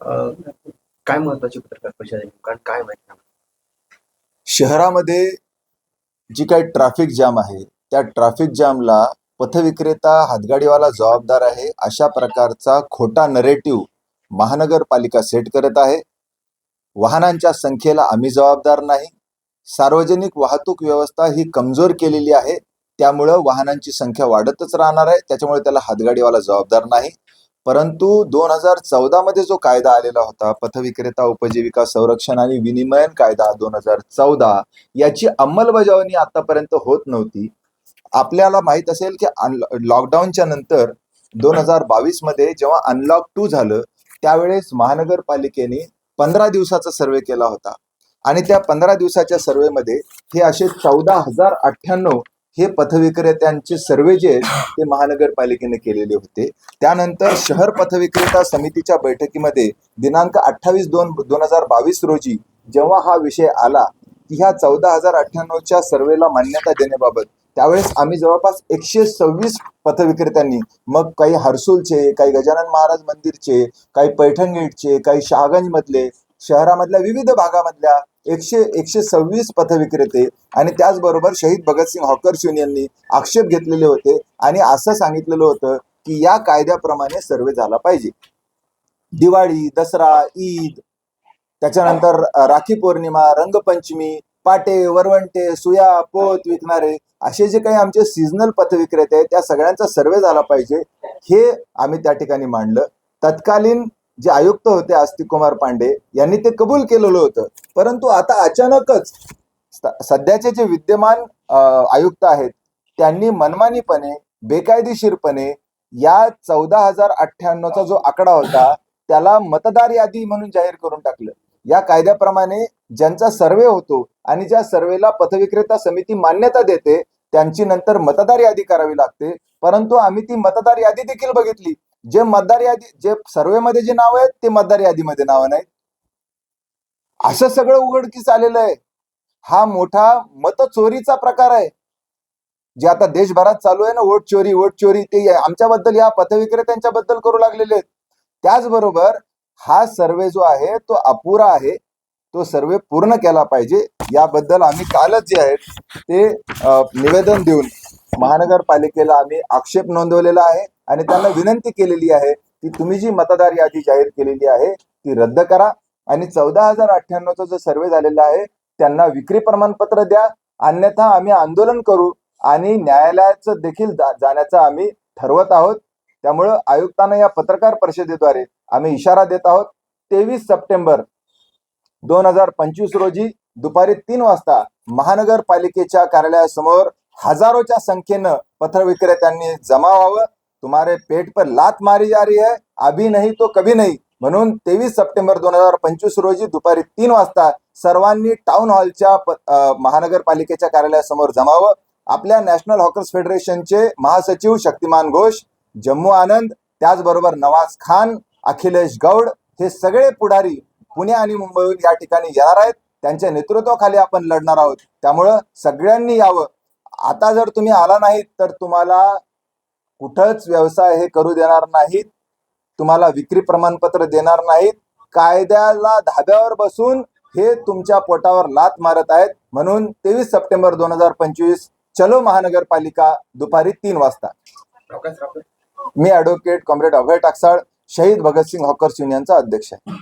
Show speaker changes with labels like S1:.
S1: काय महत्वाची पत्रकार परिषद आहे कारण काय माहिती
S2: शहरामध्ये जी काही ट्रॅफिक जाम आहे त्या ट्रॅफिक जामला पथविक्रेता हातगाडीवाला जबाबदार आहे अशा प्रकारचा खोटा नरेटिव्ह महानगरपालिका सेट करत आहे. वाहनांच्या संख्येला आम्ही जबाबदार नाही. सार्वजनिक वाहतूक व्यवस्था ही कमजोर केलेली आहे. त्यामुळं वाहनांची संख्या वाढतच राहणार आहे. त्याच्यामुळे त्याला हातगाडीवाला जबाबदार नाही. परंतु दोन हजार चौदा मध्ये जो कायदा आलेला होता पथविक्रेता उपजीविका संरक्षण आणि विनिमयन कायदा दोन हजार चौदा याची अंमलबजावणी आतापर्यंत होत नव्हती. आपल्याला माहीत असेल की लॉकडाऊनच्या नंतर दोन हजार बावीसमध्ये जेव्हा अनलॉक टू झालं त्यावेळेस महानगरपालिकेने पंधरा दिवसाचा सर्वे केला होता. आणि त्या पंधरा दिवसाच्या सर्वेमध्ये हे असे चौदा हजार अठ्ठ्याण्णव हे पथविक्रेत्यांचे सर्वे जे ते महानगरपालिकेने केलेले होते. त्यानंतर शहर पथविक्रेता समितीच्या बैठकीमध्ये दिनांक अठ्ठावीस दोन दोन हजार बावीस रोजी जेव्हा हा विषय आला की ह्या चौदा हजार अठ्ठ्याण्णवच्या सर्वेला मान्यता देण्याबाबत त्यावेळेस आम्ही जवळपास एकशे सव्वीस पथविक्रेत्यांनी मग काही हर्सुलचे काही गजानन महाराज मंदिरचे काही पैठणगेटचे काही शहागंज मधले शहरामधल्या विविध भागामधल्या एकशे एकशे सव्वीस पथविक्रेते आणि त्याचबरोबर शहीद भगतसिंग हॉकर्स युनियननी आक्षेप घेतलेले होते आणि असं सांगितलेलं होतं की या कायद्याप्रमाणे सर्वे झाला पाहिजे. दिवाळी दसरा ईद त्याच्यानंतर राखी पौर्णिमा रंगपंचमी पाटे वरवंटे सुया पोत विकणारे असे जे काही आमचे सीझनल पथविक्रेते आहेत त्या सगळ्यांचा सर्वे झाला पाहिजे हे आम्ही त्या ठिकाणी मांडलं. तत्कालीन जे आयुक्त होते आस्तिक कुमार पांडे यांनी ते कबूल केलेलं होतं. परंतु आता अचानकच सध्याचे जे विद्यमान आयुक्त आहेत त्यांनी मनमानीपणे बेकायदेशीरपणे या चौदा हजार अठ्ठ्याण्णवचा जो आकडा होता त्याला मतदार यादी म्हणून जाहीर करून टाकलं. या कायद्याप्रमाणे ज्यांचा सर्वे होतो आणि ज्या सर्वेला पथविक्रेता समिती मान्यता देते त्यांची नंतर मतदार यादी करावी लागते. परंतु आम्ही ती मतदार यादी देखील बघितली. जे मतदार यादी जे सर्वेमध्ये जे नाव आहेत ते मतदार यादीमध्ये नावं नाहीत. असं सगळं उघडकीस आलेलं आहे. हा मोठा मतचोरीचा प्रकार आहे. जे आता देशभरात चालू आहे ना वोट चोरी वोट चोरी ते आमच्याबद्दल या पथविक्रेत्यांच्या बद्दल करू लागलेले आहेत. त्याचबरोबर हा सर्वे जो आहे तो अपुरा आहे. तो सर्वे पूर्ण केला पाहिजे. याबद्दल आम्ही कालच जे आहे ते निवेदन देऊन महानगरपालिकेला आम्ही आक्षेप नोंदवलेला आहे आणि त्यांना विनंती केलेली आहे की तुम्ही जी मतदार यादी जाहीर केलेली आहे ती रद्द करा. आणि चौदा हजार अठ्ठ्याण्णवचा जो सर्वे झालेला आहे त्यांना विक्री प्रमाणपत्र द्या. अन्यथा आम्ही आंदोलन करू आणि न्यायालयाचं देखील जा- जाण्याचं आम्ही ठरवत आहोत. त्यामुळं आयुक्तांना या पत्रकार परिषदेद्वारे आम्ही इशारा देत आहोत. तेवीस सप्टेंबर दोन हजार पंचवीस रोजी दुपारी तीन वाजता महानगरपालिकेच्या कार्यालयासमोर हजारोच्या संख्येनं पत्र विक्रेत्यांनी जमा व्हावं तुम्हारे पेट पर लात मारी जा रही है. अभी नहीं तो कभी नहीं. म्हणून तेवीस सप्टेंबर दोन हजार पंचवीस रोजी दुपारी तीन वाजता सर्वांनी टाउन हॉलच्या महानगरपालिकेच्या कार्यालयासमोर जमावं. आपल्या नॅशनल हॉकर्स फेडरेशनचे महासचिव शक्तिमान घोष जम्मू आनंद त्याचबरोबर नवाज खान अखिलेश गौड हे सगळे पुढारी पुणे आणि मुंबईहून या ठिकाणी येणार आहेत. त्यांच्या नेतृत्वाखाली आपण लढणार आहोत. त्यामुळं सगळ्यांनी यावं. आता जर तुम्ही आला नाहीत तर तुम्हाला कुठंच व्यवसाय हे करू देणार नाहीत. तुम्हाला विक्री प्रमाणपत्र देणार नाहीत. कायद्याला धाब्यावर बसून हे तुमच्या पोटावर लात मारत आहेत. म्हणून तेवीस सप्टेंबर दोन हजार पंचवीस चलो महानगरपालिका दुपारी तीन वाजता? मी ऍडव्होकेट कॉम्रेड अभय टाकसाळ शहीद भगतसिंग हॉकर्स युनियनचा अध्यक्ष आहे.